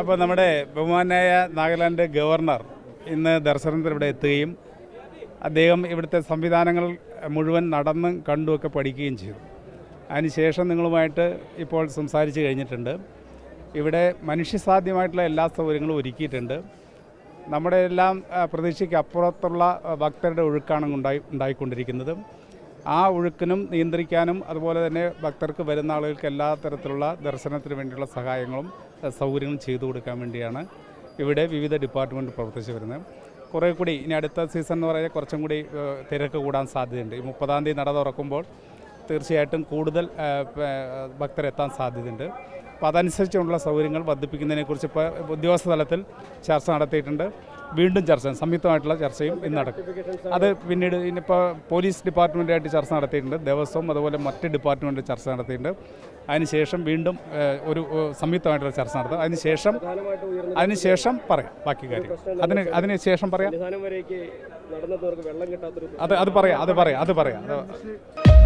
അപ്പോൾ നമ്മുടെ ബഹുമാനായ നാഗാലാൻഡ് ഗവർണർ ഇന്ന് ദർശനത്തിന് ഇവിടെ എത്തുകയും അദ്ദേഹം ഇവിടുത്തെ സംവിധാനങ്ങൾ മുഴുവൻ നടന്നും കണ്ടുമൊക്കെ പഠിക്കുകയും ചെയ്തു. അതിനുശേഷം നിങ്ങളുമായിട്ട് ഇപ്പോൾ സംസാരിച്ച് കഴിഞ്ഞിട്ടുണ്ട്. ഇവിടെ മനുഷ്യസാധ്യമായിട്ടുള്ള എല്ലാ സൗകര്യങ്ങളും ഒരുക്കിയിട്ടുണ്ട്. നമ്മുടെ എല്ലാം പ്രതീക്ഷയ്ക്ക് അപ്പുറത്തുള്ള ഭക്തരുടെ ഒഴുക്കാണ് ഉണ്ടായി ഉണ്ടായിക്കൊണ്ടിരിക്കുന്നത്. ആ ഒഴുക്കിനും നിയന്ത്രിക്കാനും അതുപോലെ തന്നെ ഭക്തർക്ക് വരുന്ന ആളുകൾക്ക് എല്ലാ തരത്തിലുള്ള ദർശനത്തിന് വേണ്ടിയുള്ള സഹായങ്ങളും സൗകര്യങ്ങളും ചെയ്തു കൊടുക്കാൻ വേണ്ടിയാണ് ഇവിടെ വിവിധ ഡിപ്പാർട്ട്മെന്റ് പ്രവർത്തിച്ചു വരുന്നത്. കുറേ കൂടി ഇനി അടുത്ത സീസൺ എന്ന് പറയുന്നത് കുറച്ചും കൂടി തിരക്ക് കൂടാൻ സാധ്യതയുണ്ട്. ഈ മുപ്പതാം തീയതി നട തുറക്കുമ്പോൾ തീർച്ചയായിട്ടും കൂടുതൽ ഭക്തരെത്താൻ സാധ്യതയുണ്ട്. അപ്പോൾ അതനുസരിച്ചുള്ള സൗകര്യങ്ങൾ വർദ്ധിപ്പിക്കുന്നതിനെക്കുറിച്ച് ഇപ്പോൾ ഉദ്യോഗസ്ഥ തലത്തിൽ ചർച്ച നടത്തിയിട്ടുണ്ട്. വീണ്ടും ചർച്ച സംയുക്തമായിട്ടുള്ള ചർച്ചയും ഇന്ന് നടക്കും. അത് പിന്നീട് ഇനിയിപ്പോൾ പോലീസ് ഡിപ്പാർട്ട്മെന്റായിട്ട് ചർച്ച നടത്തിയിട്ടുണ്ട്. ദേവസ്വം അതുപോലെ മറ്റ് ഡിപ്പാർട്ട്മെന്റ് ചർച്ച നടത്തിയിട്ടുണ്ട്. അതിനുശേഷം വീണ്ടും ഒരു സംയുക്തമായിട്ടുള്ള ചർച്ച നടത്തും. അതിനുശേഷം അതിനുശേഷം പറയാം ബാക്കി കാര്യം. അതിന് അതിന് ശേഷം പറയാം അത് അത് പറയാം അത് പറയാം അത് പറയാം. അത്